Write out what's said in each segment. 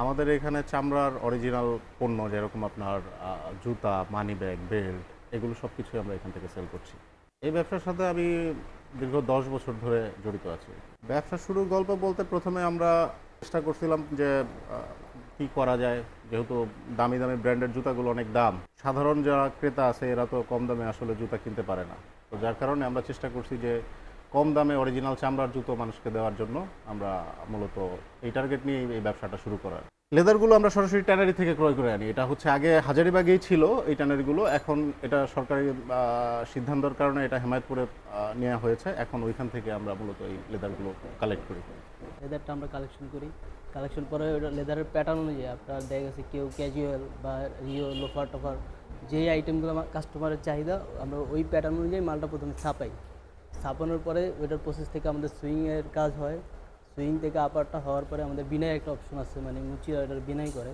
আমাদের এখানে চামড়ার অরিজিনাল পণ্য যেরকম আপনার জুতা মানি ব্যাগ বেল্ট এগুলো সব কিছুই আমরা এখান থেকে সেল করছি। এই ব্যবসার সাথে আমি দীর্ঘ দশ বছর ধরে জড়িত আছি। ব্যবসা শুরুর গল্প বলতে প্রথমে আমরা চেষ্টা করছিলাম যে কি করা যায়। যেহেতু দামি দামি ব্র্যান্ডের জুতাগুলো অনেক দাম। সাধারণ যারা ক্রেতা আছে, এরা তো কম দামে আসলে জুতা কিনতে পারে না। তো যার কারণে আমরা চেষ্টা করছি যে কম দামে অরিজিনাল চামড়ার জুতো মানুষকে দেওয়ার জন্য আমরা মূলত এই টার্গেট নিয়ে এই ব্যবসাটা শুরু করার। লেদারগুলো আমরা সরাসরি ট্যানারি থেকে ক্রয় করে আনি। এটা হচ্ছে আগে হাজারিবাগেই ছিল এই ট্যানারিগুলো এখন এটা সরকারি সিদ্ধান্তর কারণে এটা হেমায়তপুরে নেওয়া হয়েছে। এখন ওইখান থেকে আমরা মূলত এই লেদারগুলো কালেক্ট করি। লেদারটা আমরা কালেকশন করি। কালেকশন পরে ওটা লেদারের প্যাটার্ন অনুযায়ী আপনার দেখা গেছে কেউ ক্যাজুয়াল বা রিও লোফার টোফার যেই আইটেমগুলো আমার কাস্টমারের চাহিদা, আমরা ওই প্যাটার্ন অনুযায়ী মালটা প্রথমে ছাপাই। ছাপানোর পরে ওইটার প্রসেস থেকে আমাদের সুইংয়ের কাজ হয়। সুইং থেকে আপারটা হওয়ার পরে আমাদের বিনাই একটা অপশন আছে মানে মুচিরা এটার বিনাই করে।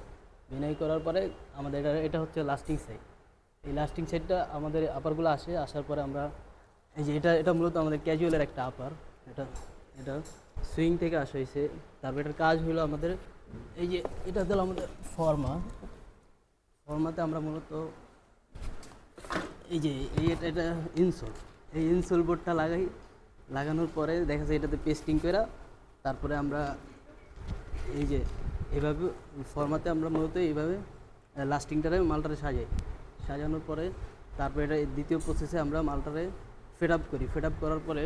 বিনাই করার পরে আমাদের এটা এটা হচ্ছে লাস্টিং সাইড এই লাস্টিং সাইডটা আমাদের আপারগুলো আসে, আসার পরে আমরা, এই যে এটা এটা মূলত আমাদের ক্যাজুয়ালের একটা আপার এটা এটা সুইং থেকে আসা হয়েছে তারপর এটার কাজ হলো আমাদের, এই যে এটা হলো আমাদের ফর্মা ফর্মাতে আমরা মূলত, এই যে এটা এটা ইনসোল এই ইনসোল বোর্ডটা লাগাই, লাগানোর পরে দেখা যায় এটাতে পেস্টিং করে তারপরে আমরা এই যে এভাবে ফর্মাতে আমরা মূলত এইভাবে লাস্টিংটারে মালটারে সাজাই। সাজানোর পরে তারপরে এটা দ্বিতীয় প্রসেসে আমরা মালটারে ফেড আপ করি। ফেড আপ করার পরে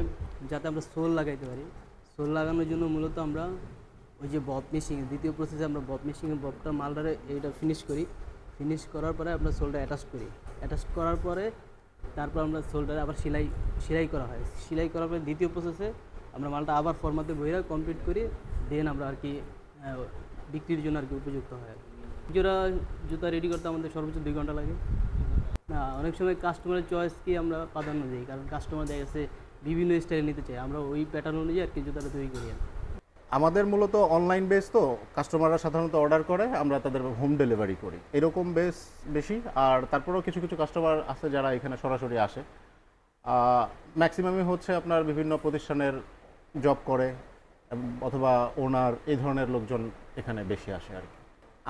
যাতে আমরা সোল লাগাইতে পারি। সোল লাগানোর জন্য মূলত আমরা ওই যে বব মেশিং দ্বিতীয় প্রসেসে আমরা বব মেশিংয়ে ববটা মালটারে এইটা ফিনিশ করি। ফিনিশ করার পরে আমরা সোলটা অ্যাটাচ করি। অ্যাটাচ করার পরে তারপর আমরা সোলটারে আবার সেলাই সেলাই করা হয়। সেলাই করার পরে দ্বিতীয় প্রসেসে আমরা মালটা আবার ফর্মাতে বইরা কমপ্লিট করি দেন আমরা আর কি বিক্রির জন্য আর কি উপযুক্ত হয়। জোড়া জুতা রেডি করতে আমাদের সর্বোচ্চ দুই ঘণ্টা লাগে। না, অনেক সময় কাস্টমারের চয়েসকে আমরা প্রাধান্য দিই, কারণ কাস্টমার দেখা গেছে বিভিন্ন স্টাইলে নিতে চাই আমরা ওই প্যাটার্ন অনুযায়ী আর কি জুতাটা তৈরি করি আর কি। আমাদের মূলত অনলাইন বেস তো কাস্টমাররা সাধারণত অর্ডার করে, আমরা তাদের হোম ডেলিভারি করি। এরকম বেস বেশি, আর তারপরেও কিছু কিছু কাস্টমার আছে যারা এখানে সরাসরি আসে। ম্যাক্সিমামই হচ্ছে আপনার বিভিন্ন প্রতিষ্ঠানের জব করে অথবা ওনার এই ধরনের লোকজন এখানে বেশি আসে আর কি।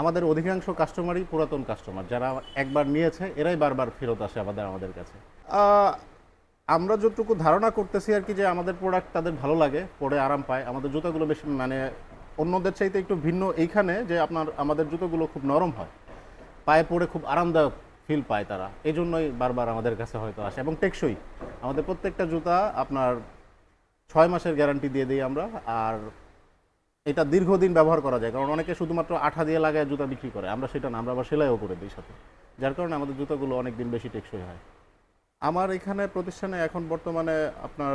আমাদের অধিকাংশ কাস্টমারই পুরাতন কাস্টমার যারা একবার নিয়েছে, এরাই বারবার ফেরত আসে আমাদের আমাদের কাছে। আমরা যতটুকু ধারণা করতেছি আর কি যে আমাদের প্রোডাক্ট তাদের ভালো লাগে, পরে আরাম পায়। আমাদের জুতোগুলো বেশি মানে অন্যদের চাইতে একটু ভিন্ন এইখানে যে আপনার, আমাদের জুতোগুলো খুব নরম হয়। পায়ে পরে খুব আরামদায়ক ফিল পায় তারা। এই জন্যই বারবার আমাদের কাছে হয়তো আসে। এবং টেকসই। আমাদের প্রত্যেকটা জুতা আপনার ছয় মাসের গ্যারান্টি দিয়ে দিই আমরা। আর এটা দীর্ঘদিন ব্যবহার করা যায়। কারণ অনেকে শুধুমাত্র আঠা দিয়ে লাগায় জুতা বিক্রি করে। আমরা সেটা না, আমরা আবার সেলাইও করে দিই সাথে। যার কারণে আমাদের জুতাগুলো অনেক দিন বেশি টেকসই হয়। আমার এখানে প্রতিষ্ঠানে এখন বর্তমানে আপনার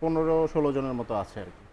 পনেরো ষোলো জনের মতো আছে আর কি।